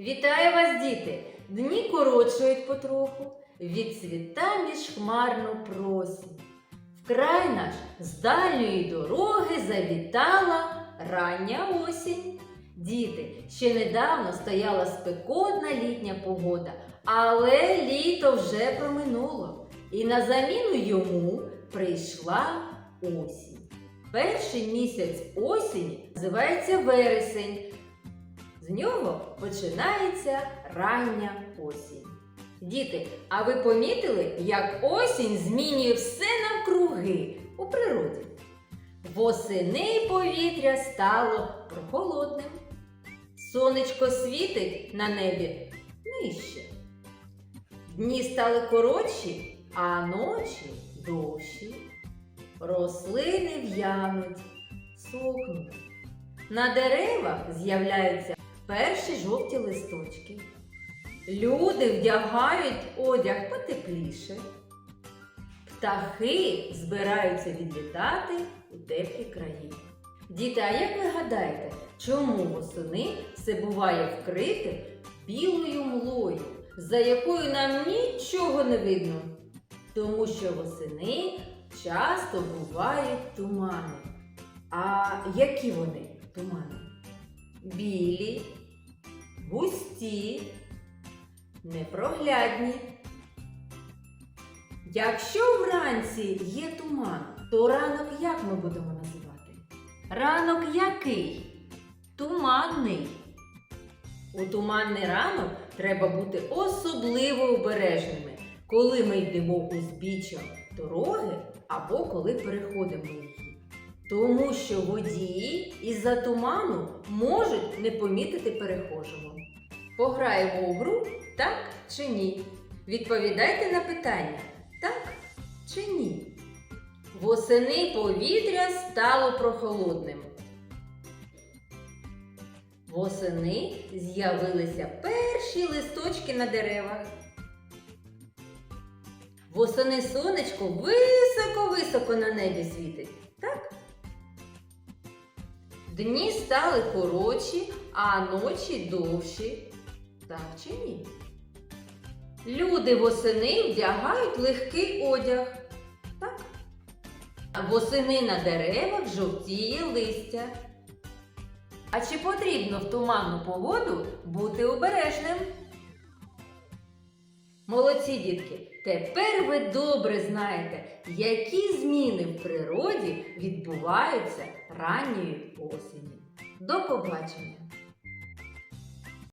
Вітаю вас, діти! Дні коротшують потроху, відцвіта міжхмарну просінь. Вкрай наш з дальньої дороги завітала рання осінь. Діти, ще недавно стояла спекотна літня погода, але літо вже проминуло, і на заміну йому прийшла осінь. Перший місяць осені називається вересень. З нього починається рання осінь. Діти, а ви помітили, як осінь змінює все навкруги у природі? Восени повітря стало прохолодним. Сонечко світить на небі нижче. Дні стали коротші, а ночі довші. Рослини в'януть, сохнуть. На деревах з'являються перші жовті листочки. Люди вдягають одяг потепліше. Птахи збираються відлітати у теплі краї. Діти, а як ви гадаєте, чому восени все буває вкрите білою млою, за якою нам нічого не видно? Тому що восени часто бувають тумани. А які вони тумани? Білі, густі, непроглядні. Якщо вранці є туман, то ранок як ми будемо називати? Ранок який? Туманний. У туманний ранок треба бути особливо обережними, коли ми йдемо узбіччям дороги або коли переходимо її. Тому що водії із-за туману можуть не помітити перехожого. Пограємо у гру так чи ні? Відповідайте на питання так чи ні? Восени повітря стало прохолодним. Восени з'явилися перші листочки на деревах. Восени сонечко високо-високо на небі світить. Так? Дні стали коротші, а ночі довші. Так чи ні? Люди восени вдягають легкий одяг. Так? Восени на деревах жовтіє листя. А чи потрібно в туманну погоду бути обережним? Молодці дітки! Тепер ви добре знаєте, які зміни в природі відбуваються ранньої осені. До побачення!